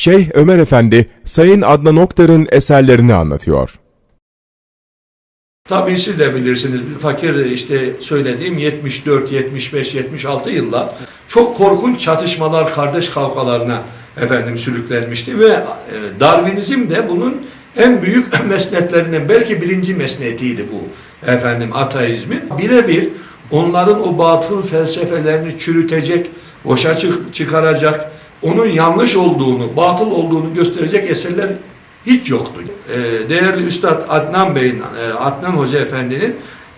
Şeyh Ömer Efendi, Sayın Adnan Oktar'ın eserlerini anlatıyor. Tabii siz de bilirsiniz. Fakir işte söylediğim 74, 75, 76 yıllar çok korkunç çatışmalar, kardeş kavgalarına efendim sürüklenmişti ve e, Darwinizm de bunun en büyük mesnetlerinden belki birinci mesnetiydi bu efendim ateizmin. Birebir onların o batıl felsefelerini çürütecek, boşa çık- çıkaracak, onun yanlış olduğunu, batıl olduğunu gösterecek eserler hiç yoktu. Ee, değerli Üstad Adnan Bey'in, e, Adnan Hoca Efendi'nin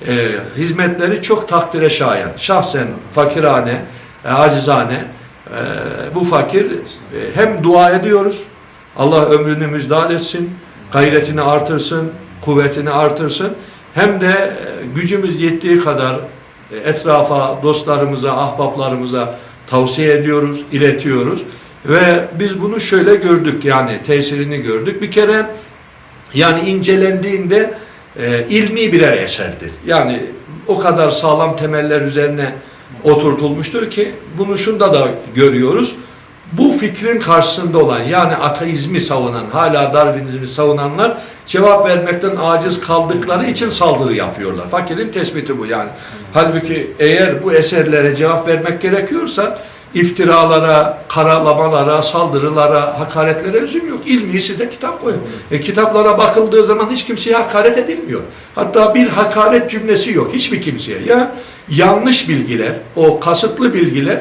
e, hizmetleri çok takdire şayan. Şahsen fakirane, e, acizane e, bu fakir e, hem dua ediyoruz, Allah ömrünü müjdat etsin, gayretini artırsın, kuvvetini artırsın. Hem de e, gücümüz yettiği kadar e, etrafa, dostlarımıza, ahbaplarımıza tavsiye ediyoruz, iletiyoruz. Ve biz bunu şöyle gördük yani tesirini gördük. Bir kere yani incelendiğinde e, ilmi birer eserdir. Yani o kadar sağlam temeller üzerine oturtulmuştur ki bunu şunda da görüyoruz. Bu fikrin karşısında olan yani ateizmi savunan, hala Darwinizmi savunanlar cevap vermekten aciz kaldıkları için saldırı yapıyorlar. Fakirin tespiti bu yani. Halbuki eğer bu eserlere cevap vermek gerekiyorsa iftiralara, karalamalara, saldırılara, hakaretlere lüzum yok. İlmi size kitap koyun. E, kitaplara bakıldığı zaman hiç kimseye hakaret edilmiyor. Hatta bir hakaret cümlesi yok hiçbir kimseye. Ya yanlış bilgiler, o kasıtlı bilgiler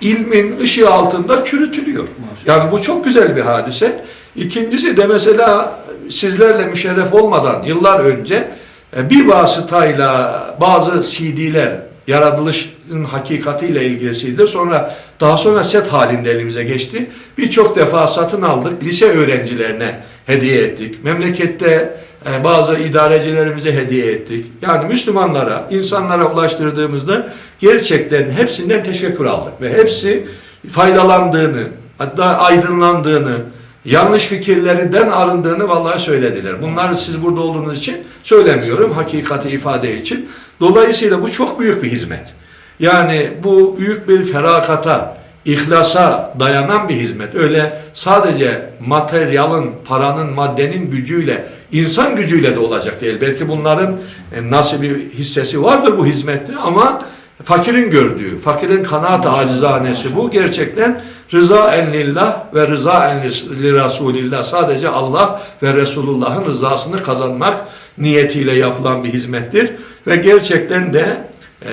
ilmin ışığı altında çürütülüyor. Yani bu çok güzel bir hadise. İkincisi de mesela sizlerle müşerref olmadan yıllar önce e, bir vasıtayla bazı CD'ler yaratılışın hakikatiyle ilgilisiydi. Sonra daha sonra set halinde elimize geçti. Birçok defa satın aldık. Lise öğrencilerine hediye ettik. Memlekette bazı idarecilerimize hediye ettik. Yani Müslümanlara, insanlara ulaştırdığımızda gerçekten hepsinden teşekkür aldık. Ve hepsi faydalandığını, hatta aydınlandığını, yanlış fikirlerinden arındığını vallahi söylediler. Bunları siz burada olduğunuz için söylemiyorum, hakikati ifade için. Dolayısıyla bu çok büyük bir hizmet. Yani bu büyük bir ferakata, ihlasa dayanan bir hizmet. Öyle sadece materyalın, paranın, maddenin gücüyle, insan gücüyle de olacak değil. Belki bunların e, nasıl bir hissesi vardır bu hizmette ama fakirin gördüğü, fakirin kanaat acizanesi bu. Gerçekten rıza en lillah ve rıza en li Resulillah. Sadece Allah ve Resulullah'ın rızasını kazanmak niyetiyle yapılan bir hizmettir. Ve gerçekten de e,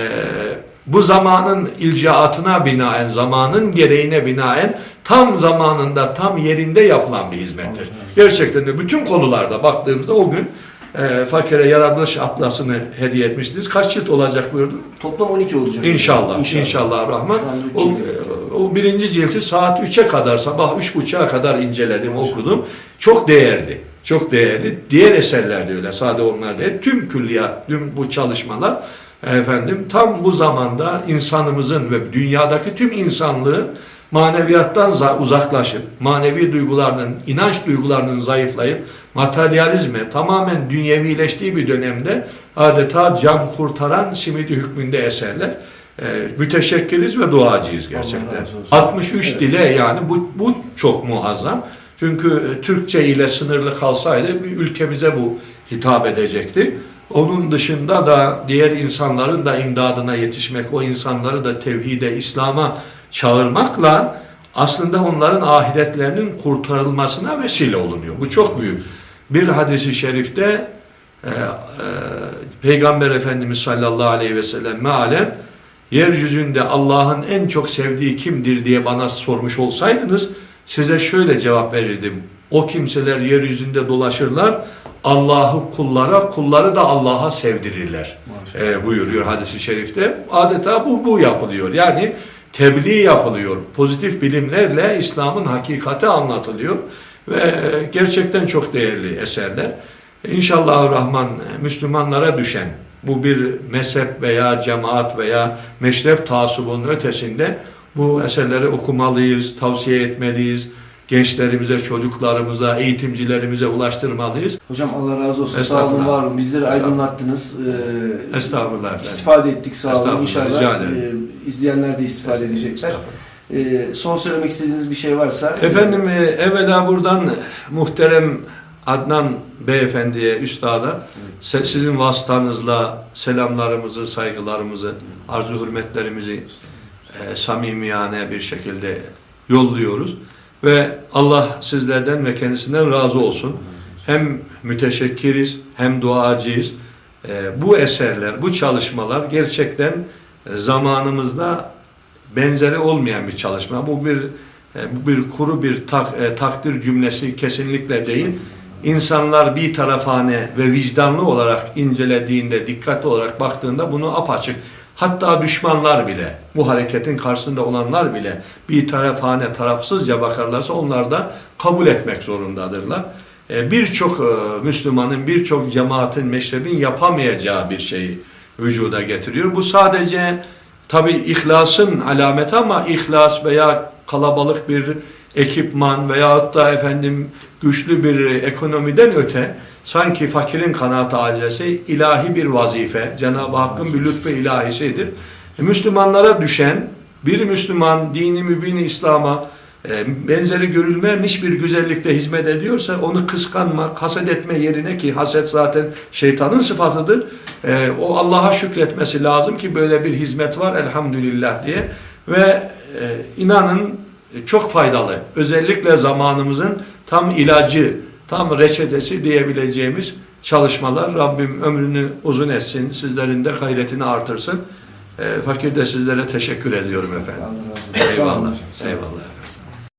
bu zamanın ilcaatına binaen, zamanın gereğine binaen tam zamanında, tam yerinde yapılan bir hizmettir. Gerçekten de bütün konularda baktığımızda o gün e, fakire yaratılış atlasını hediye etmiştiniz. Kaç cilt olacak buyurdun? Toplam 12 olacak. İnşallah, inşallah, rahman. Anda üç O, e, o birinci cilti saat 3'e kadar, sabah 3.30'a kadar inceledim, okudum. Çok değerli, çok değerli. Diğer eserler de öyle, sadece onlar değil. Tüm külliyat, tüm bu çalışmalar efendim tam bu zamanda insanımızın ve dünyadaki tüm insanlığın maneviyattan za- uzaklaşıp, manevi duygularının, inanç duygularının zayıflayıp, materyalizme tamamen dünyevileştiği bir dönemde adeta can kurtaran simidi hükmünde eserler. Ee, müteşekkiriz ve duacıyız gerçekten. razı olsun. 63 Evet. dile yani bu, bu çok muazzam. Çünkü e, Türkçe ile sınırlı kalsaydı bir ülkemize bu hitap edecekti. Onun dışında da diğer insanların da imdadına yetişmek, o insanları da tevhide, İslam'a çağırmakla aslında onların ahiretlerinin kurtarılmasına vesile olunuyor. Bu çok büyük. Bir hadisi şerifte e, e, Peygamber Efendimiz sallallahu aleyhi ve sellem mealen yeryüzünde Allah'ın en çok sevdiği kimdir diye bana sormuş olsaydınız size şöyle cevap verirdim. O kimseler yeryüzünde dolaşırlar. Allah'ı kullara, kulları da Allah'a sevdirirler. E, buyuruyor hadisi şerifte. Adeta bu bu yapılıyor. Yani tebliğ yapılıyor. Pozitif bilimlerle İslam'ın hakikati anlatılıyor ve e, gerçekten çok değerli eserler. İnşallah Rahman e, Müslümanlara düşen bu bir mezhep veya cemaat veya meşrep taasubunun ötesinde bu eserleri okumalıyız, tavsiye etmeliyiz. Gençlerimize, çocuklarımıza, eğitimcilerimize ulaştırmalıyız. Hocam Allah razı olsun. Sağ olun, var olun. Bizleri aydınlattınız. Ee, Estağfurullah efendim. istifade ettik sağ olun. İnşallah e, izleyenler de istifade edecekler. Ee, son söylemek istediğiniz bir şey varsa. Efendim e, evvela buradan muhterem Adnan Beyefendiye, Üstad'a se- sizin vasıtanızla selamlarımızı, saygılarımızı, arzu hürmetlerimizi e, samimiyane bir şekilde yolluyoruz. Ve Allah sizlerden ve kendisinden razı olsun. Hem müteşekkiriz hem duacıyız. E, bu eserler, bu çalışmalar gerçekten e, zamanımızda benzeri olmayan bir çalışma. Bu bir e, bu bir kuru bir tak, e, takdir cümlesi kesinlikle değil. İnsanlar bir tarafane ve vicdanlı olarak incelediğinde, dikkatli olarak baktığında bunu apaçık. Hatta düşmanlar bile, bu hareketin karşısında olanlar bile bir tarafane, tarafsızca bakarlarsa onlar da kabul etmek zorundadırlar. E, Birçok e, Müslümanın, birçok cemaatin, meşrebin yapamayacağı bir şeyi vücuda getiriyor. Bu sadece Tabi ihlasın alameti ama ihlas veya kalabalık bir ekipman veyahut da efendim güçlü bir ekonomiden öte sanki fakirin kanaat acesi ilahi bir vazife, Cenab-ı Hakk'ın bir lütfu ilahisidir. E, Müslümanlara düşen bir Müslüman dini mübini İslam'a e, benzeri görülmemiş bir güzellikte hizmet ediyorsa onu kıskanma, haset etme yerine ki haset zaten şeytanın sıfatıdır. E, o Allah'a şükretmesi lazım ki böyle bir hizmet var elhamdülillah diye ve e, inanın e, çok faydalı. Özellikle zamanımızın tam ilacı, tam reçetesi diyebileceğimiz çalışmalar. Rabbim ömrünü uzun etsin, sizlerin de gayretini artırsın. E, fakir de sizlere teşekkür ediyorum efendim. Eyvallah. Eyvallah.